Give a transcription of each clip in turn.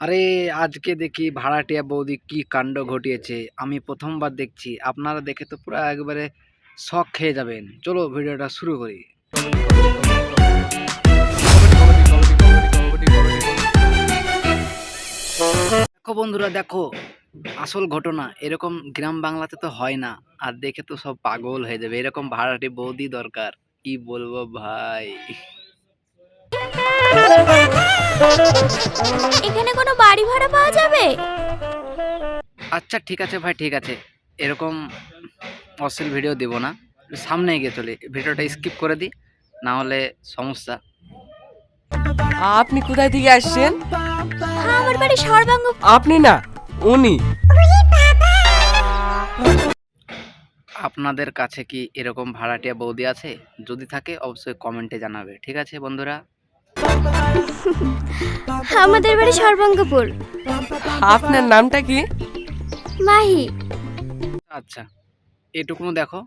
আরে, আজকে দেখি ভাড়াটিয়া বৌদি কি কাণ্ড ঘটিয়েছে। আমি প্রথমবার দেখছি। আপনারা দেখে তো পুরো একবারে শখ খেয়ে যাবেন। চলো ভিডিওটা শুরু করি। দেখো বন্ধুরা, দেখো, আসল ঘটনা এরকম গ্রাম বাংলাতে তো হয় না, আর দেখে তো সব পাগল হয়ে যাবে। এরকম ভাড়াটি বৌদি দরকার, কি বলব ভাই? এখানে কোনো বাড়ি ভাড়া পাওয়া যাবে? আচ্ছা ঠিক আছে ভাই ঠিক আছে। এরকম অশ্লীল ভিডিও দেব না। সামনে এগিয়ে চলে। ভিডিওটা স্কিপ করে দিই না হলে সমস্যা। আপনি কোথায় থেকে আসছেন? আমার বাড়ি সর্বাঙ্গ আপনি না উনি। আপনাদের কাছে কি এরকম ভাড়াটিয়া বৌদি আছে? যদি থাকে অবশ্যই কমেন্টে জানাবে। ঠিক আছে বন্ধুরা? আমাদের বাড়ি সর্বাঙ্গপুর। আপনার নামটা কি? মাহি। আচ্ছা এটুকুনো দেখো।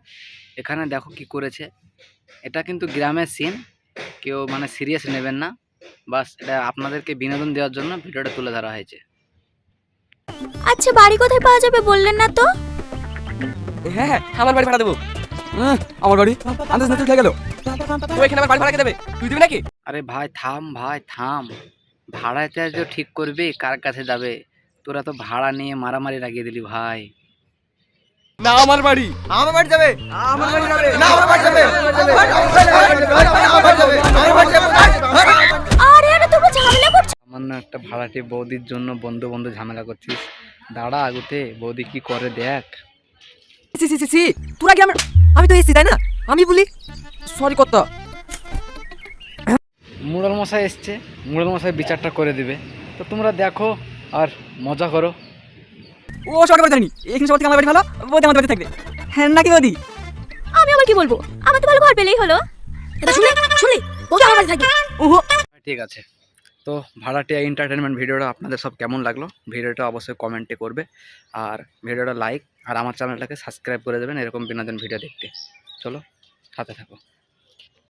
এখানে দেখো কি করেছে। এটা কিন্তু গ্রামের সিন কেউ মানে সিরিয়াস নেবেন না। বাস এটা আপনাদেরকে বিনোদন দেওয়ার জন্য ভিডিওটা তুলে ধরা হয়েছে। আচ্ছা বাড়ি কোথায় পাওয়া যাবে বললেন না তো? হ্যাঁ হ্যাঁ আমার বাড়ি ভাড়া দেবো। হ্যাঁ, আমার বাড়ি। আন্দাজ না উঠে গেল। তো এখানে আমার বাড়ি ভাড়া কে দেবে? তুই দিবি নাকি? আরে ভাই থাম ভাই থাম। ভাড়াটা যে ঠিক করবি কার কাছে যাবে? তোরা তো ভাড়া নিয়ে মারামারি লাগিয়ে দিলি ভাই। না আমার বাড়ি। আমার বাড়ি যাবে। আমার বাড়ি যাবে। না আমার বাড়ি যাবে। আমার বাড়ি যাবে। আমার বাড়ি যাবে। আরে আরে তোমরা ঝামেলা করছ। সামান্য একটা ভাড়াটি বৌদির জন্য বন্ধু বন্ধু ঝামেলা করছিস। দাঁড়া আগুতে বৌদি কি করে দেখ। সি সি সি সি তোরা কি আমার আমি তো এসেছি তাই না? আমি বলি সরি কত মুড়াল মশাই এসছে মুড়াল মশাই বিচারটা করে দিবে। তো তোমরা দেখো আর মজা করো। ও সরকার বাড়ি জানি এখানে সবার থেকে আমার বাড়ি ভালো? বৌদি আমার বাড়িতে থাকবে। হ্যাঁ নাকি বৌদি? আমি আবার কি বলব? আমার তো ভালো ঘর পেলেই হলো। এটা শুনে শুনে ওকে আমার বাড়ি থাকি ওহো। ঠিক আছে। তো ভাড়াটিয়া এন্টারটেনমেন্ট ভিডিওটা আপনাদের সব কেমন লাগল? ভিডিওটা অবশ্যই কমেন্টে করবে। আর ভিডিওটা লাইক আর আমার চ্যানেলটাকে সাবস্ক্রাইব করে দেবেন এরকম বিনোদন ভিডিও দেখতে। চলো সাথে থাকো।